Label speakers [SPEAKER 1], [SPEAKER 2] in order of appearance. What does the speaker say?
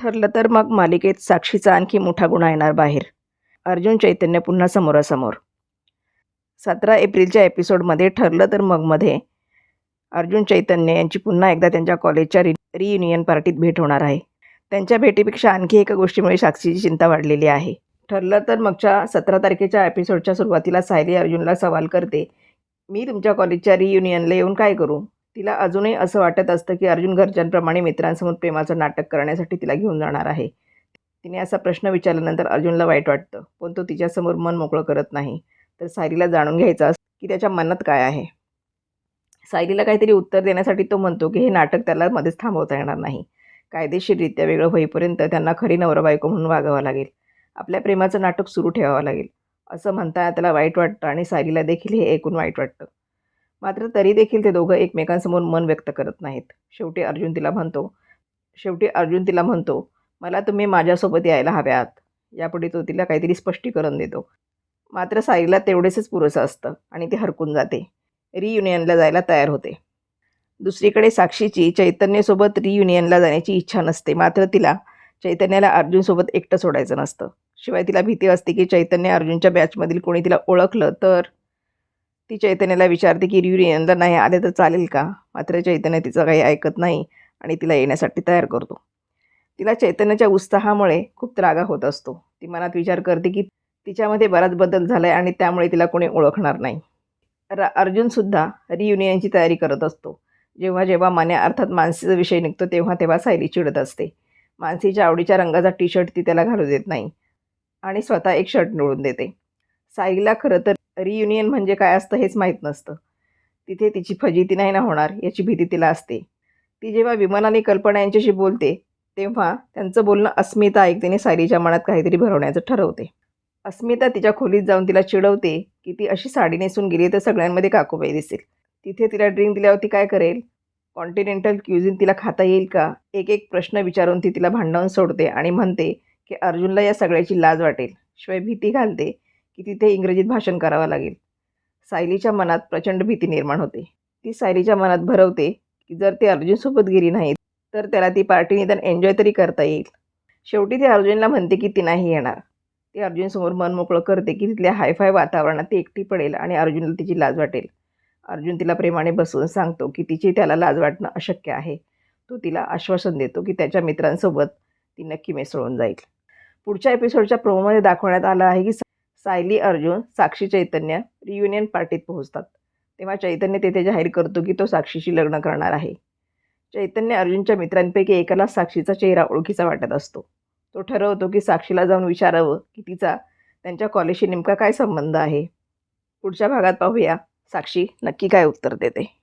[SPEAKER 1] ठरलं तर मग मालिकेत साक्षीचा आणखी मोठा गुन्हा येणार बाहेर. अर्जुन चैतन्य पुन्हा समोरासमोर. सतरा एप्रिलच्या एपिसोडमध्ये ठरलं तर मगमध्ये अर्जुन चैतन्य यांची पुन्हा एकदा त्यांच्या कॉलेजच्या रि रियुनियन पार्टीत भेट होणार आहे. त्यांच्या भेटीपेक्षा आणखी एका गोष्टीमुळे साक्षीची चिंता वाढलेली आहे. ठरलं तर मगच्या सतरा तारखेच्या एपिसोडच्या सुरुवातीला सायली अर्जुनला सवाल करते मी तुमच्या कॉलेजच्या रियुनियनला येऊन काय करू? तिला अजूनही असं वाटत असतं की अर्जुन घरच्यांप्रमाणे मित्रांसमोर प्रेमाचं नाटक करण्यासाठी तिला घेऊन जाणार आहे. तिने असा प्रश्न विचारल्यानंतर अर्जुनला वाईट वाटतं पण तो तिच्यासमोर मन मोकळं करत नाही. तर सायलीला जाणून घ्यायचं असतं की त्याच्या मनात काय आहे. सायलीला काहीतरी उत्तर देण्यासाठी तो म्हणतो की हे नाटक त्याला मध्येच थांबवता येणार नाही. कायदेशीररित्या वेगळं होईपर्यंत त्यांना खरी नवरा बायको म्हणून वागावं लागेल. आपल्या प्रेमाचं नाटक सुरू ठेवावं लागेल. असं म्हणताना त्याला वाईट वाटतं आणि सायलीला देखील हे ऐकून वाईट वाटतं. मात्र तरी देखील ते दोघं एकमेकांसमोर मन व्यक्त करत नाहीत. शेवटी अर्जुन तिला म्हणतो शेवटी अर्जुन तिला म्हणतो मला तुम्ही माझ्यासोबत यायला हव्यात. यापुढे तो तिला काहीतरी स्पष्टीकरण देतो. मात्र साईला तेवढेच पुरेसं असतं आणि ती हरकून जाते. रियुनियनला जायला तयार होते. दुसरीकडे साक्षीची चैतन्यसोबत रियुनियनला जाण्याची इच्छा नसते. मात्र तिला चैतन्याला अर्जुनसोबत एकटं सोडायचं नसतं. शिवाय तिला भीती असते की चैतन्य अर्जुनच्या बॅचमधील कोणी तिला ओळखलं तर ती चैतन्याला विचारते की रियुनियनला नाही आले तर चालेल का? मात्र चैतन्य तिचं काही ऐकत नाही आणि तिला येण्यासाठी तयार करतो. तिला चैतन्याच्या उत्साहामुळे खूप त्रागा होत असतो. ती मनात विचार करते की तिच्यामध्ये बराच बदल झाला आहे आणि त्यामुळे तिला कोणी ओळखणार नाही. र अर्जुनसुद्धा रियुनियनची तयारी करत असतो. जेव्हा जेव्हा मान्या अर्थात मानसीचा विषय निघतो तेव्हा तेव्हा सायली चिडत असते. मानसीच्या आवडीच्या रंगाचा टी शर्ट ती त्याला घालू देत नाही आणि स्वतः एक शर्ट निवडून देते. साईला खरं तर रियुनियन म्हणजे काय असतं हेच माहीत नसतं. तिथे तिची फजिती नाही ना होणार याची भीती तिला असते. ती जेव्हा विमल आणि कल्पना यांच्याशी बोलते तेव्हा त्यांचं बोलणं अस्मिता ऐकतेने सायलीच्या मनात काहीतरी भरवण्याचं ठरवते. अस्मिता तिच्या खोलीत जाऊन तिला चिडवते की ती अशी साडी नेसून गेली तर सगळ्यांमध्ये काकूबाई दिसेल. तिथे तिला ड्रिंक दिल्यावर ती काय करेल? कॉन्टिनेंटल क्युझिन तिला खाता येईल का? एक एक प्रश्न विचारून ती तिला भांडवून सोडते आणि म्हणते की अर्जुनला या सगळ्याची लाज वाटेल. शिवाय भीती घालते की तिथे इंग्रजीत भाषण करावं लागेल. सायलीच्या मनात प्रचंड भीती निर्माण होते. ती सायलीच्या मनात भरवते की जर ती अर्जुनसोबत गेली नाही तर त्याला ती पार्टी निदान एन्जॉय तरी करता येईल. शेवटी ती अर्जुनला म्हणते की ती नाही येणार. ती अर्जुनसमोर मन मोकळं करते की तिथल्या हायफाय वातावरणात ती एकटी पडेल आणि अर्जुनला तिची लाज वाटेल. अर्जुन तिला प्रेमाने बसवून सांगतो की तिची त्याला लाज वाटणं अशक्य आहे. तो तिला आश्वासन देतो की त्याच्या मित्रांसोबत ती नक्की मिसळून जाईल. पुढच्या एपिसोडच्या प्रोमोमध्ये दाखवण्यात आलं आहे की सायली अर्जुन साक्षी चैतन्य रियुनियन पार्टीत पोहोचतात. तेव्हा चैतन्य तेथे जाहीर करतो की तो साक्षीशी लग्न करणार आहे. चैतन्य अर्जुनच्या मित्रांपैकी एकाला साक्षीचा चेहरा ओळखीचा वाटत असतो. तो ठरवतो की साक्षीला जाऊन विचारावं की तिचा त्यांच्या कॉलेजशी नेमका काय संबंध आहे. पुढच्या भागात पाहूया. साक्षी नक्की काय उत्तर देते.